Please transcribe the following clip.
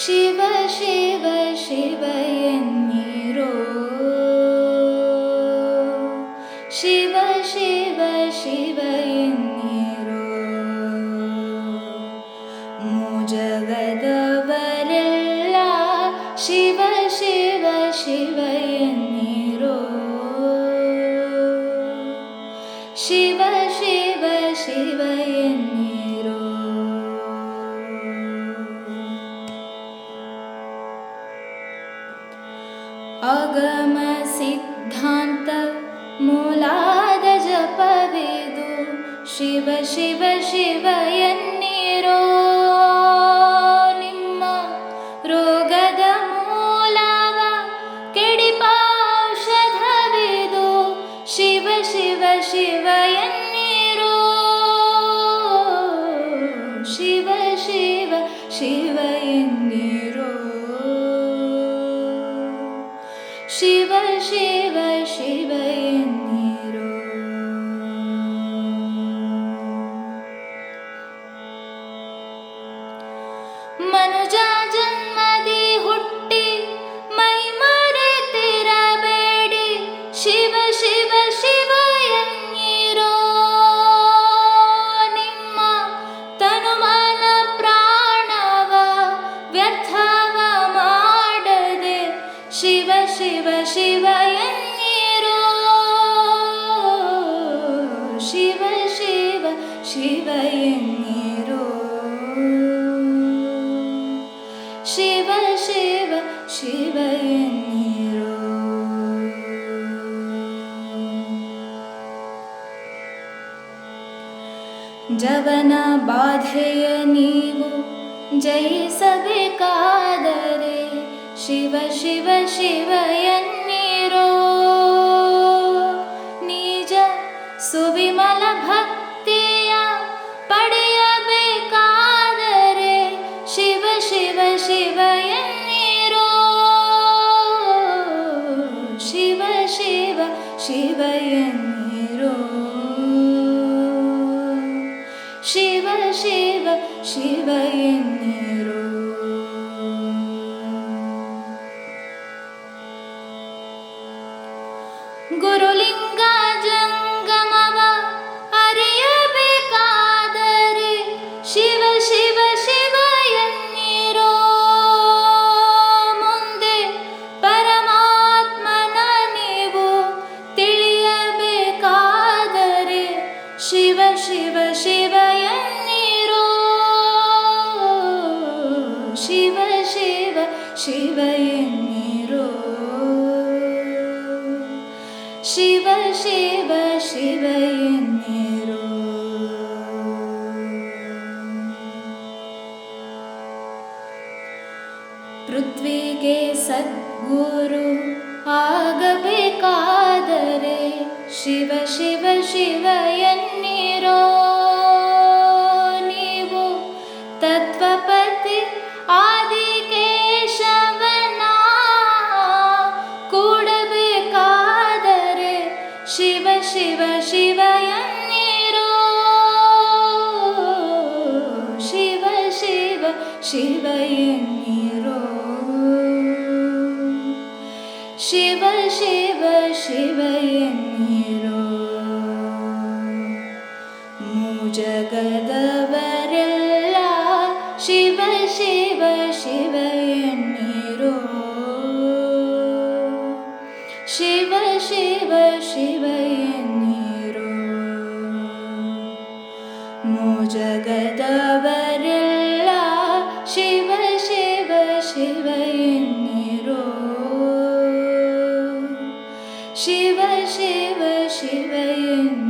ശിവ ശിവ ശിവ എന്നീരോ. ശിവ ശിവ ശിവ എന്നീരോ. മൂജഗതവരല്ല ശിവ ശിവ ശിവ എന്നീരോ. ശിവ ശിവ ശിവ अगमसिद्धान्त शिव शिव शिव यन्निरो। निम्म रोगदमूला वा किषधविदु शिव शिव यन्निरो। शिव शिव शिव शिव शिव शिव शिवीरो शिव शिव शिव नीरो शिव शिव शिवीरो जवनाबाधय नीवो जयि कादरे। शिव शिव शिव निरो निज सुविमलभक्त्या पडियबे कालरे शिव शिव शिव निरो शिव शिव शिव शिव शिव शिव ಶಿವ ಶಿವ ಎನ್ನಿರೋ ಶಿವ ಶಿವ ಶಿವ ಎನ್ನಿರೋ ಪೃಥ್ವಿಗೆ ಸದ್ಗುರು ಆಗಬೇಕಾದರೆ ಶಿವ ಶಿವ ಶಿವ ಶಿವ ಶಿವ ಎನ್ನಿರೋ ಶಿವ ಶಿವ ಶಿವ ಎನ್ನಿರೋ ಶಿವ ಶಿವ ಶಿವ ಎನ್ನಿರೋ ಜಗದವರೆಲ್ಲ ಶಿವ ಶಿವ ಶಿವ ಎನ್ನಿರೋ ಶಿವ ಶಿವ ಶಿವ ಜಗದವರೆಲ್ಲ ಶಿವ ಶಿವ ಶಿವ ಎನ್ನಿರೋ ಶಿವ ಶಿವ ಶಿವ ಎನ್ನಿರೋ